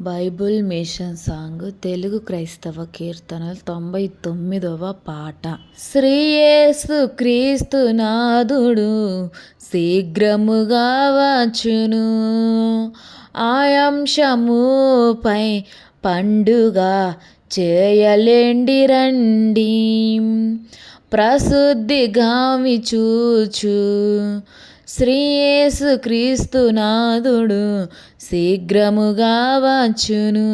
Bible machine song Telugu క్రైస్తవ కీర్తనలు తొంభై తొమ్మిదవ పాట. శ్రీయేసు క్రీస్తు నాదుడు శీఘ్రముగా వచ్చును. ఆయంశముపై పండుగ చేయలేండి రండి. ప్రసిద్ధిగామి చూచు శ్రీయేసు క్రీస్తునాథుడు శీఘ్రముగా వచ్చును.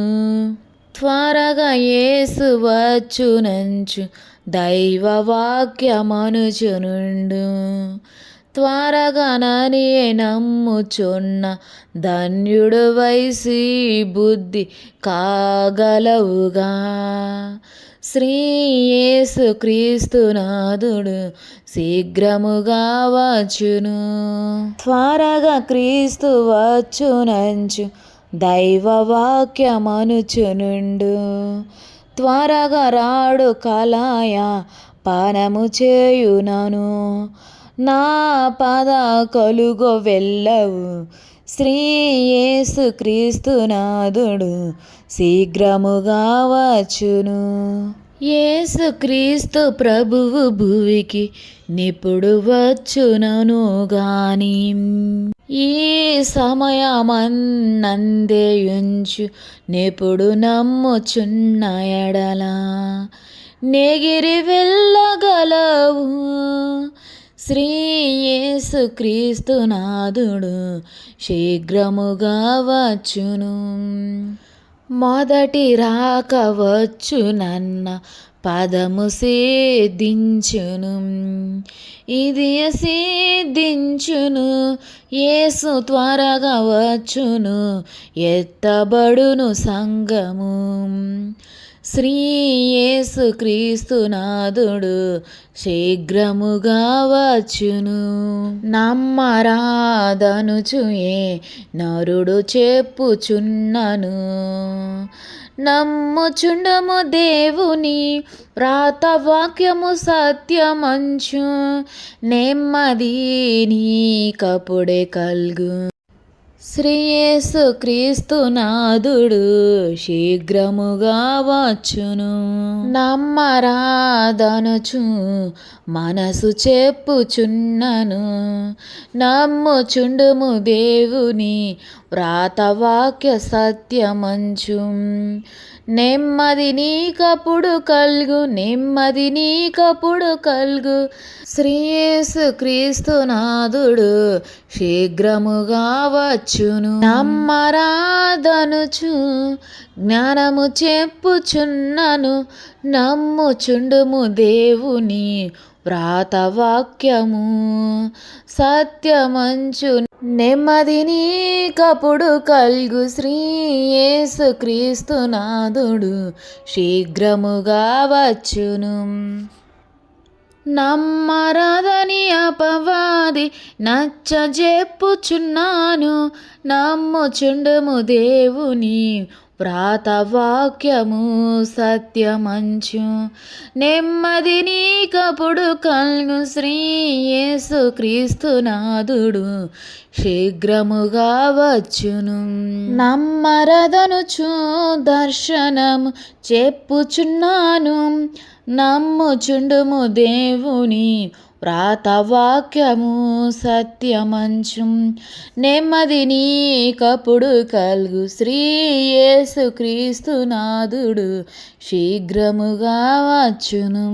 త్వరగా యేసు వచ్చునంచు దైవ త్వరగానని త్వరగా నమ్ముచున్న ధన్యుడు వైసి బుద్ధి కాగలవుగా. శ్రీ యేసు క్రీస్తునాథుడు శీఘ్రముగా వచ్చును. త్వరగా క్రీస్తు వచ్చునంచు దైవ వాక్యమనుచునుండు త్వరగా రాడు కలాయ పానము చేయునను. నా పద కొలుగు వెళ్ళవు. శ్రీ యేసు క్రీస్తునాథుడు శీఘ్రముగా వచ్చును. యేసు క్రీస్తు ప్రభువు భువికి నిపుడు వచ్చునను గాని ఈ సమయమన్నందేయుంచు నిపుడు నమ్ముచున్న ఎడల నెగిరి వెళ్ళగలవు. శ్రీ యేసు క్రీస్తునాథుడు శీఘ్రముగా వచ్చును. మొదటి రాక వచ్చునన్న పదము సిద్ధించును. ఇది సిద్ధించును యేసు త్వరగా వచ్చును ఎత్తబడును సంగము శ్రీయేసు క్రీస్తునాథుడు శీఘ్రముగా వచ్చును. నమ్మరాదనుచుయే నరుడు చెప్పుచున్నను. నమ్ముచుండము దేవుని వ్రాత వాక్యము సత్యమంచు. నెమ్మది నీకప్పుడే కల్గు. శ్రీయేసు క్రీస్తునాథుడు శీఘ్రముగా వచ్చును. నమ్మరాదనుచు మనసు చెప్పుచున్నను. నమ్ముచుండుము దేవుని వ్రాతవాక్య సత్యమంచు. నెమ్మది నీకప్పుడు కల్గు నెమ్మది నీకప్పుడు కల్గు. శ్రీయేసు క్రీస్తునాథుడు శీఘ్రముగా వచ్చును. నమ్మరాదనుచు జ్ఞానము చెప్పుచున్నను. నమ్ముచుండుము దేవుని వ్రాతవాక్యము. సత్యమంచు నెమ్మది నీకప్పుడు కల్గు శ్రీ యేసు క్రీస్తునాథుడు శీఘ్రముగా వచ్చును. నమ్మరాదని అపవాది నచ్చ చెప్పుచున్నాను నమ్ముచుండుము దేవుని వ్రాతవాక్యము సత్యమంచు. నెమ్మది నీకప్పుడు కల్గు శ్రీ యేసు క్రీస్తునాథుడు శీఘ్రముగా వచ్చును. నమ్మరదనుచు దర్శనము చెప్పుచున్నాను. నమ్ముచుండుము దేవుని వ్రాతవాక్యము సత్యమంచుం. నెమ్మది నీకప్పుడు కలుగు శ్రీ యేసు క్రీస్తునాథుడు శీఘ్రముగా వచ్చును.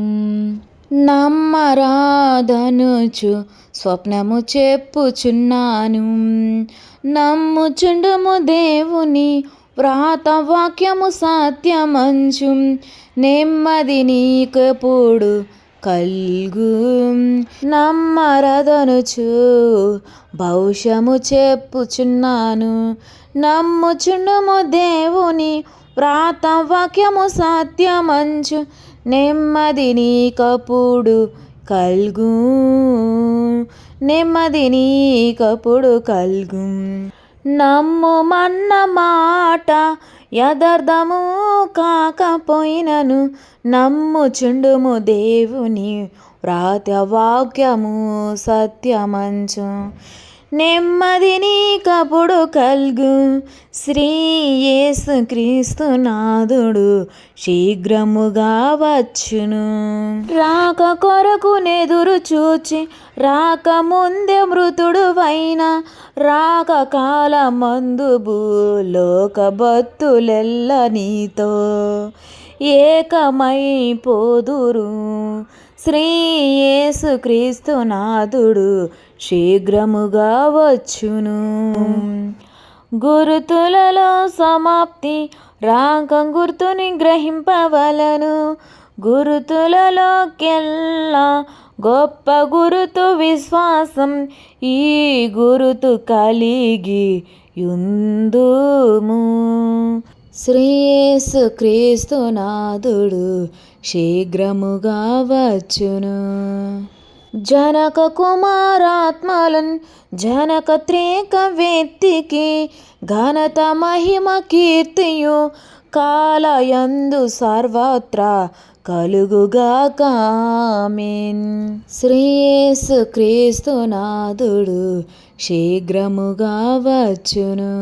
నమ్మరాదనుచు స్వప్నము చెప్పుచున్నాను. నమ్ముచుండుము దేవుని వ్రాతవాక్యము సత్యమంచు. నెమ్మది నీకప్పుడు కల్గు. నమ్మరదనుచు భవిష్యము చెప్పుచున్నాను. నమ్ముచుండుము దేవుని వ్రాతవాక్యము సత్యమంచు నెమ్మది నీకప్పుడు కల్గు. నెమ్మది నీకప్పుడు కల్గు. నమ్ము మన్న మాట యథార్థము కాకపోయినను నమ్ముచుండుము దేవుని వ్రాత వాక్యము సత్యమంచు. నెమ్మది నీకప్పుడు కల్గు. శ్రీ యేసు క్రీస్తు నాదుడు శీఘ్రముగా వచ్చును. రాక కొరకు నెదురు చూచి రాక ముందే మృతుడు వైన రాక కాలమందు భూలోక భక్తులెల్ల నీతో ఏకమైపోదురు. శ్రీ యేసు క్రీస్తు నాథుడు శీఘ్రముగా వచ్చును. గురుతులలో సమాప్తి రాక గుర్తుని గ్రహింపవలను. గురుతులలోకెల్లా గొప్ప గురుతు విశ్వాసం ఈ గురుతు కలిగి యుందుము. శ్రీయేసు క్రీస్తు నాథుడు శీఘ్రముగా వచ్చును. జనక కుమారాత్మలన్ జనక త్రేక వ్యక్తికి ఘనత మహిమ కీర్తియు కాలయందు సర్వత్రా కలుగుగాక ఆమేన్. శ్రీయేసు క్రీస్తు నాథుడు శీఘ్రముగా వచ్చును.